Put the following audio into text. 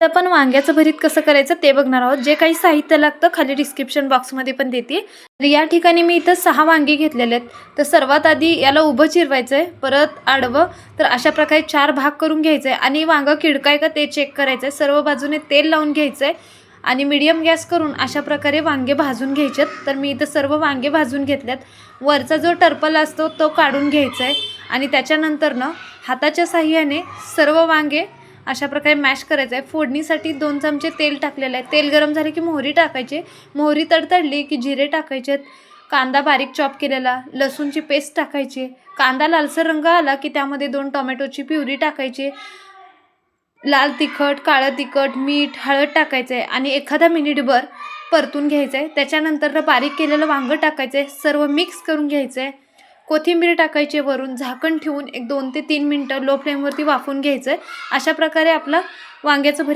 तर आपण वांग्याचं भरीत कसं करायचं ते बघणार आहोत. जे काही साहित्य लागतं खाली डिस्क्रिप्शन बॉक्समध्ये पण देते. तर या ठिकाणी मी इथं सहा वांगे घेतलेले आहेत. तर सर्वात आधी याला उभं चिरवायचं आहे परत आडवं. तर अशा प्रकारे चार भाग करून घ्यायचं आहे आणि वांगं किडकाय का ते चेक करायचं आहे सर्व बाजूने तेल लावून घ्यायचं आहे आणि मिडियम गॅस करून अशा प्रकारे वांगे भाजून घ्यायचेत तर मी इथं सर्व वांगे भाजून घेतल्यात वरचा जो टर्पल असतो तो काढून घ्यायचा आहे आणि त्याच्यानंतर ना हाताच्या साह्याने सर्व वांगे अशा प्रकारे मॅश करायचं आहे फोडणीसाठी दोन चमचे तेल टाकलेलं आहे. तेल गरम झाले की मोहरी टाकायचे. मोहरी तडतडली की जिरे टाकायचे. कांदा बारीक चॉप केलेला. लसूणची पेस्ट टाकायची. कांदा लालसर रंग आला की त्यामध्ये दोन टोमॅटोची प्युरी टाकायची. लाल तिखट काळं तिखट मीठ हळद टाकायचं आहे आणि एखादा मिनिटभर परतून घ्यायचं आहे त्याच्यानंतर बारीक केलेलं वांगं टाकायचं आहे सर्व मिक्स करून घ्यायचं आहे कोथिंबीर टाकायची वरून झाकण ठेवून एक दोन ते तीन मिनटं लो फ्लेमवरती वाफून घ्यायचं आहे अशा प्रकारे आपलं वांग्याचं भरीत